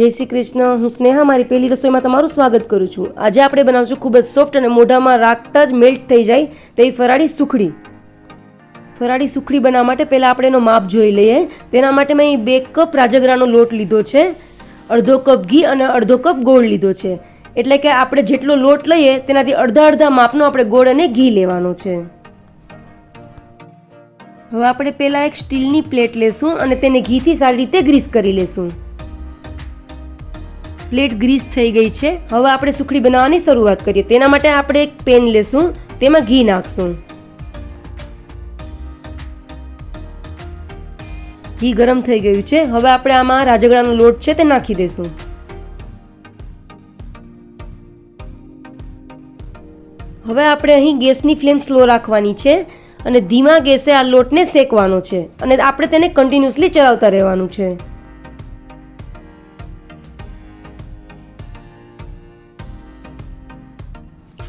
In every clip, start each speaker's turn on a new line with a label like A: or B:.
A: જય શ્રી કૃષ્ણ. હું સ્નેહા, મારી પહેલી રસોઈમાં તમારું સ્વાગત કરું છું. આજે આપણે બનાવશું ખૂબ જ સોફ્ટ અને મોઢામાં રાખતા જ મેલ્ટ થઈ જાય તેવી ફરાળી સુખડી. ફરાળી સુખડી બનાવવા માટે પહેલાં આપણે એનો માપ જોઈ લઈએ. તેના માટે મેં બે કપ રાજગરાનો લોટ લીધો છે, અડધો કપ ઘી અને અડધો કપ ગોળ લીધો છે. એટલે કે આપણે જેટલો લોટ લઈએ તેનાથી અડધા અડધા માપનો આપણે ગોળ અને ઘી લેવાનો છે. હવે આપણે પહેલાં એક સ્ટીલની પ્લેટ લેશું અને તેને ઘીથી સારી રીતે ગ્રીસ કરી લેશું. પ્લેટ ગ્રીસ થઈ ગઈ છે. હવે આપણે સુખડી બનાવવાની શરૂઆત કરીએ. તેના માટે આપણે એક પેન લેશું. તેમાં ઘી નાખશું. ઘી ગરમ થઈ ગયું છે. હવે આપણે આમાં રાજગડાનો લોટ છે તે નાખી દઈશું હવે આપણે અહીં ગેસની ફ્લેમ સ્લો રાખવાની છે અને ધીમા ગેસે આ લોટને શેકવાનો છે. અને આપણે તેને કન્ટિન્યુઅસલી ચલાવતા રહેવાનું છે.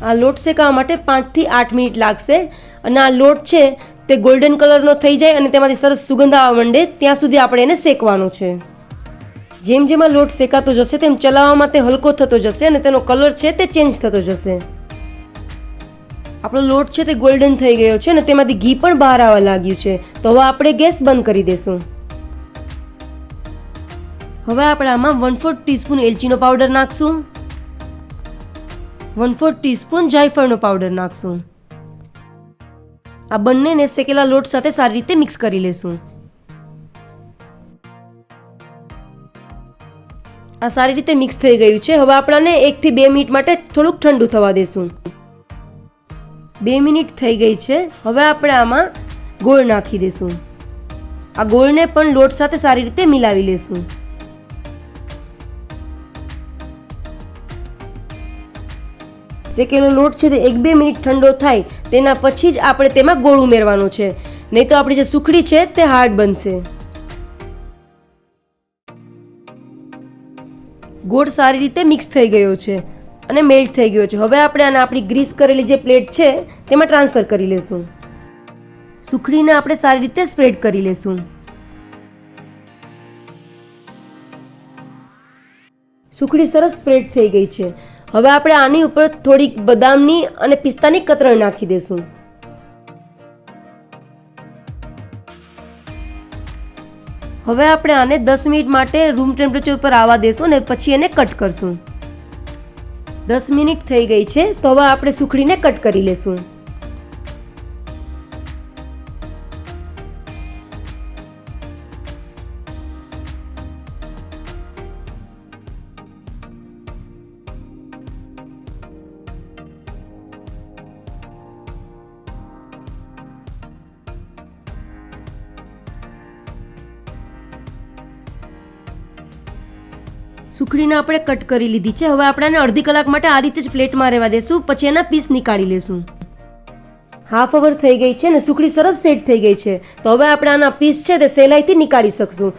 A: આ લોટ શેકાવા માટે પાંચથી આઠ મિનિટ લાગશે. અને આ લોટ છે, તે ગોલ્ડન કલરનો થઈ જાય અને તેમાંથી સરસ સુગંધ આવવા માંડે. ત્યાં સુધી આપણે એને શેકવાનો છે. જેમ જેમ આ લોટ શેકાતો જશે, તેમ ચલાવવામાં તે હલકો થતો જશે અને તેનો કલર છે તે ચેન્જ થતો જશે. આપણો લોટ છે તે ગોલ્ડન થઈ ગયો છે અને તેમાંથી ઘી પણ બહાર આવવા લાગ્યું છે. તો હવે આપણે ગેસ બંધ કરી દઈશું હવે આપણે આમાં વન ફોર્થ ટીસ્પૂન એલચીનો પાવડર નાખશું. વન ફોર ટીસ્પૂન જાયફળનો પાવડર નાખશું. આ બંનેને શેકેલા લોટ સાથે સારી રીતે મિક્સ કરી લેશું. આ સારી રીતે મિક્સ થઈ ગયું છે. હવે આપણાને એકથી બે મિનિટ માટે થોડુંક ઠંડુ થવા દેશું. બે મિનિટ થઈ ગઈ છે. હવે આપણે આમાં ગોળ નાખી દઈશું આ ગોળને પણ લોટ સાથે સારી રીતે મિલાવી લેશું. શેકેલો લોટ છે તે એક બે મિનિટ ઠંડો થાય, તેના પછી જ આપણે તેમાં ગોળ ઉમેરવાનો છે. નહીં તો આપણી જે સુખડી છે તે હાર્ડ બનશે. ગોળ સારી રીતે મિક્સ થઈ ગયો છે અને મેલ્ટ થઈ ગયો છે. હવે આપણે આને આપણી ગ્રીસ કરેલી જે પ્લેટ છે તેમાં ટ્રાન્સફર કરી લેશું. સુખડીને આપણે સારી રીતે સ્પ્રેડ કરી લેશું. સુખડી સરસ સ્પ્રેડ થઈ ગઈ છે. હવે આપણે આની ઉપર થોડીક બદામની અને પિસ્તાની કતરણ નાખી દઈશું હવે આપણે આને દસ મિનિટ માટે રૂમ ટેમ્પરેચર ઉપર આવવા દેશું અને પછી એને કટ કરશું. દસ મિનિટ થઈ ગઈ છે, તો હવે આપણે સુખડીને કટ કરી લેશું. સુખડીને આપણે કટ કરી લીધી છે. હવે આપણે અડધી કલાક માટે આ રીતે જ પ્લેટમાં રહેવા દેશું. પછી એના પીસ નીકાળી લેશું. હાફ અવર થઈ ગઈ છે ને સુખડી સરસ સેટ થઈ ગઈ છે. તો હવે આપણે આના પીસ છે તે સહેલાઈથી નીકાળી શકશું.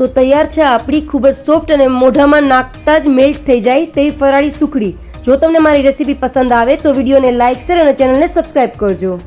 A: તો તૈયાર છે આપણી ખૂબ જ સોફ્ટ અને મોઢામાં નાખતા જ મેલ્ટ થઈ જાય તેવી ફરાળી સુખડી. જો તમને મારી રેસીપી પસંદ આવે તો વિડીયોને લાઇક શેર અને ચેનલને સબસ્ક્રાઇબ કરજો.